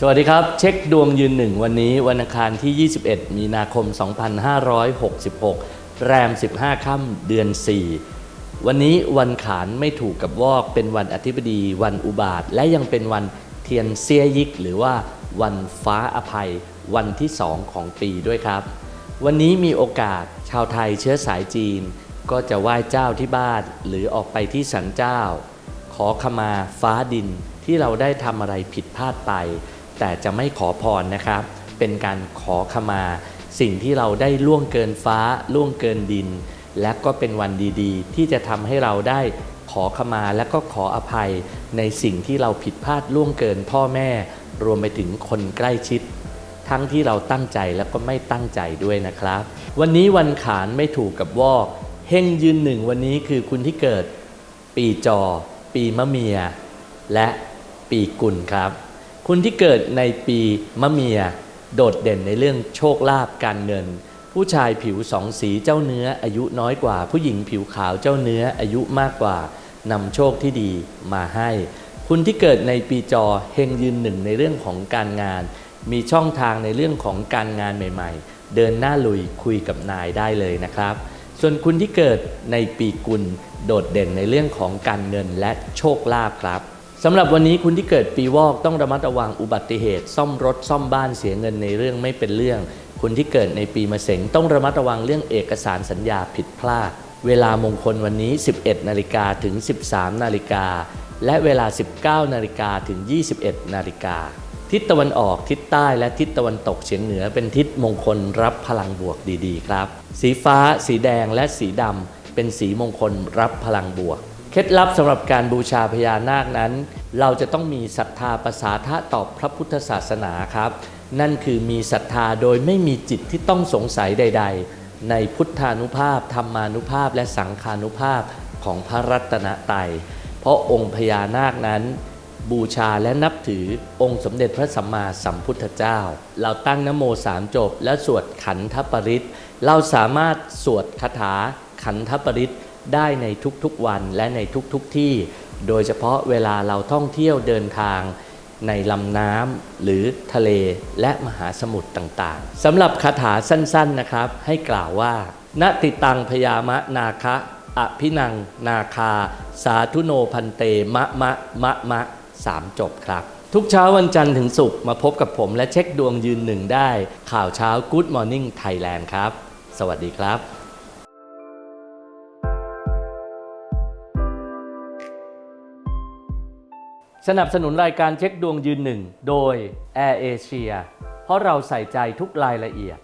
สวัสดีครับ เช็คดวงยืนหนึ่งวันนี้วันอังคารที่ 21 มีนาคม 2566 แรม 15 ค่ำเดือน 4 วันนี้วันขานไม่ถูกกับวอก เป็นวันอธิบดี วันอุบาท และยังเป็นวันเทียนเซียยิก หรือว่าวันฟ้าอภัย วันที่ 2 ของปีด้วยครับ วันนี้มีโอกาสชาวไทยเชื้อสายจีน ก็จะไหว้เจ้าที่บ้าน หรือออกไปที่สันเจ้า ขอขมาฟ้าดินที่เราได้ทำอะไรผิดพลาดไป แต่จะไม่ขอพรนะครับ เป็นการขอขมา สิ่งที่เราได้ล่วงเกินฟ้า ล่วงเกินดิน และก็เป็นวันดีๆ ที่จะทำให้เราได้ขอขมาและก็ขออภัยในสิ่งที่เราผิดพลาดล่วงเกินพ่อแม่ รวมไปถึงคนใกล้ชิด ทั้งที่เราตั้งใจแล้วก็ไม่ตั้งใจด้วยนะครับ วันนี้วันขานไม่ถูกกับวอกเฮงยืนหนึ่งวันนี้คือคุณที่เกิด ปีจอ ปีมะเมีย และปีกุลครับ คุณที่เกิดในปีมะเมียโดดเด่นในเรื่องโชคลาภการเงิน ผู้ชายผิวสองสีเจ้าเนื้ออายุน้อยกว่า ผู้หญิงผิวขาวเจ้าเนื้ออายุมากกว่านำโชคที่ดีมาให้ คุณที่เกิดในปีจอเฮงยืนหนึ่งในเรื่องของการงาน มีช่องทางในเรื่องของการงานใหม่ ๆ เดินหน้าลุยคุยกับนายได้เลยนะครับ ส่วนคุณที่เกิดในปีกุลโดดเด่นในเรื่องของการเงินและโชคลาภครับ สำหรับวันนี้คุณที่เกิดปีวอกต้องระมัดระวังอุบัติเหตุ ซ่อมรถซ่อมบ้านเสียเงินในเรื่องไม่เป็นเรื่อง คุณที่เกิดในปีมะเสงต้องระมัดระวังเรื่องเอกสารสัญญาผิดพลาด เวลามงคลวันนี้ 11 นาฬิกาถึง 13 นาฬิกา และเวลา 19 นาฬิกาถึง 21 นาฬิกา ทิศตะวันออกทิศใต้และทิศตะวันตกเฉียงเหนือเป็นทิศมงคลรับพลังบวกดีๆ ครับ สีฟ้า สีแดงและสีดำเป็นสีมงคลรับพลังบวก เคล็ดลับสำหรับการบูชาพญานาคนั้น เราจะต้องมีศรัทธาประสาทะต่อพระพุทธศาสนาครับ นั่นคือมีศรัทธาโดยไม่มีจิตที่ต้องสงสัยใด ๆ ในพุทธานุภาพ ธรรมานุภาพ และสังฆานุภาพของพระรัตนตรัยเพราะองค์พญานาคนั้น บูชาและนับถือองค์สมเด็จพระสัมมาสัมพุทธเจ้า เราตั้งนโมสามจบ และสวดขันธปริตเราสามารถสวดคาถาขันธปริต ได้ในทุกๆวันและในทุกๆที่ โดยเฉพาะเวลาเราท่องเที่ยวเดินทางในลำน้ำหรือทะเลและมหาสมุทรต่างๆสำหรับคาถาสั้นๆนะครับ ให้กล่าวว่าณติตังพยามะนาคะอภินัง นาคา สาธุโนพันเต มะมะมะมะสามจบครับ ทุกเช้าวันจันทร์ถึงศุกร์มาพบกับผมและเช็คดวงยืนหนึ่งได้ ข่าวเช้า Good Morning Thailand ครับ สวัสดีครับ สนับสนุนรายการเช็คดวงยืนหนึ่งโดย Air Asia เพราะเราใส่ใจทุกรายละเอียด